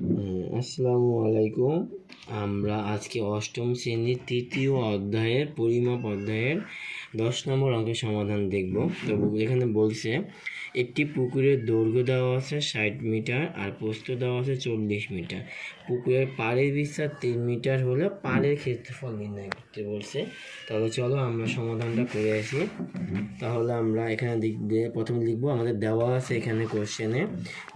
হুম, আসসালামু আলাইকুম। আমরা আজকে অষ্টম শ্রেণির তৃতীয় অধ্যায়ের, পরিমাপ অধ্যায়ের দশ নম্বর অঙ্কের সমাধান দেখব। তো এখানে বলছে, একটি পুকুরের দৈর্ঘ্য দেওয়া আছে ষাট মিটার আর প্রস্থ দেওয়া আছে চল্লিশ মিটার। পুকুরের পাড়ের বিস্তার তিন মিটার হলে পাড়ের ক্ষেত্রফল নির্ণয় করতে বলছে। তাহলে চলো আমরা সমাধানটা করে আসি। তাহলে আমরা এখানে প্রথমে লিখব, আমাদের দেওয়া আছে এখানে কোশ্চেনে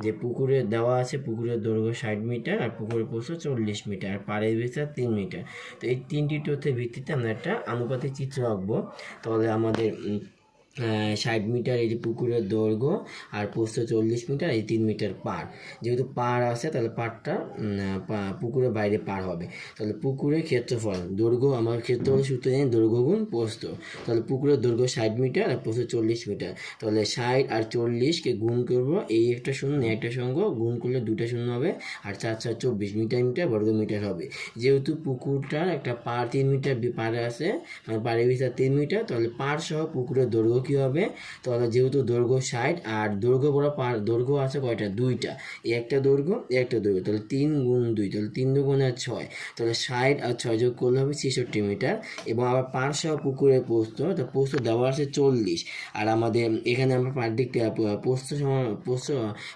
যে পুকুরে দেওয়া আছে পুকুরের দৈর্ঘ্য ষাট মিটার আর পুকুরের প্রস্থ চল্লিশ মিটার আর পাড়ের ভিতরে তিন মিটার। তো এই তিনটি তথ্যের ভিত্তিতে আমরা একটা আনুপাতিক চিত্র আঁকবো। তাহলে আমাদের ষাট মিটার এই যে পুকুরের দৈর্ঘ্য আর প্রস্থ চল্লিশ মিটার, এই তিন মিটার পার যেহেতু পার আছে, তাহলে পারটা পুকুরের বাইরে পার হবে। তাহলে পুকুরের ক্ষেত্রফল, দৈর্ঘ্য, আমার ক্ষেত্রফল সূত্র জানি দৈর্ঘ্য গুণ প্রস্থ তাহলে পুকুরের দৈর্ঘ্য ষাট মিটার আর প্রস্থ চল্লিশ মিটার। তাহলে ষাট আর চল্লিশকে গুণ করব, এই একটা শূন্য একটা সঙ্গ গুণ করলে দুটা শূন্য হবে। আর চার চার চব্বিশ, মিটার মিটার, বর্গ মিটার হবে। যেহেতু পুকুরটার একটা পার তিন মিটার পাড়ে আছে মানে পাড়ে বিস্তার তিন মিটার, তাহলে পার সহ পুকুরের দৈর্ঘ্য কী হবে? তাহলে যেহেতু দৈর্ঘ্য ষাট আর দৈর্ঘ্য বড় দৈর্ঘ্য আছে কয়টা? দুইটা। একটা দৈর্ঘ্য একটা দৈর্ঘ্য। তাহলে তিন গুণ দুই, তাহলে তিন দুগুণে ছয়। তাহলে ষাট আর ছয় যোগ করলে হবে ছেষট্টি মিটার এবং আবার পার সহ পুকুরের পোস্ত তো পোস্ত দেওয়া আছে চল্লিশ। আর আমাদের এখানে আমরা পার দিক পোস্ত সমান পোস্ত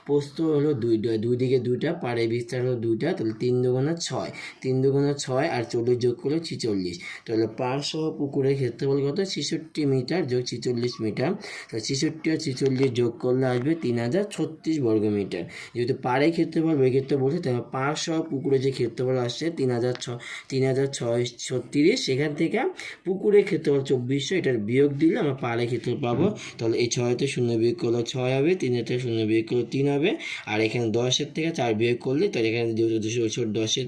পোস্ত হলো দুই দুই দিকে দুইটা, পাড়ে বিস্তার হলো দুইটা, তাহলে তিন দুগুণে ছয়। তিন দুগুণে ছয় আর চল্লিশ যোগ করলে ছিচল্লিশ। তাহলে সহ পুকুরের ক্ষেত্রফল কত? ছেষট্টি মিটার যোগ ছিচল্লিশ মিটার। তাহলে ছেষট্টি আর ছিচল্লিশ যোগ করলে আসবে তিন হাজার ছত্রিশ বর্গ মিটার। যেহেতু পাড়ে ক্ষেত্রফল ক্ষেত্রে বলছে, তাহলে পার সহ পুকুরে যে ক্ষেত্রফল আসছে তিন হাজার ছ, তিন হাজার ছয় ছত্রিশ, সেখান থেকে পুকুরের ক্ষেত্রফল চব্বিশশো, এটার বিয়োগ দিলে আমরা পাড়ে ক্ষেত্রফল পাবো। তাহলে এই ছয়তে শূন্য বিয়োগ করলে ছয় হবে তিনের থেকে শূন্য বিয়োগ করলে তিন হবে, আর এখানে দশের থেকে চার বিয়োগ করলে, তাহলে এখানে যেহেতু দুশো দশের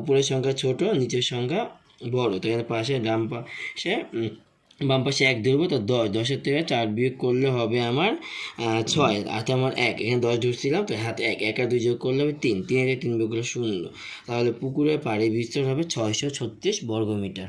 উপরের সংখ্যা ছোট, নিচের সংখ্যা বড় তো এখানে পাশে ডান পাশে বাম পাশে এক ধরবো, তো দশ, দশের থেকে চার বিয়োগ করলে হবে আমার ছয় হাতে আমার এক, এখানে দশ ঢুকছিলাম, তো হাতে এক এক আর দুই যোগ করলে হবে তিন তিন একে তিন বিয়োগ করলে শূন্য, তাহলে পুকুরের পাড়ে বিস্তার হবে ছয়শো ছত্রিশ বর্গ মিটার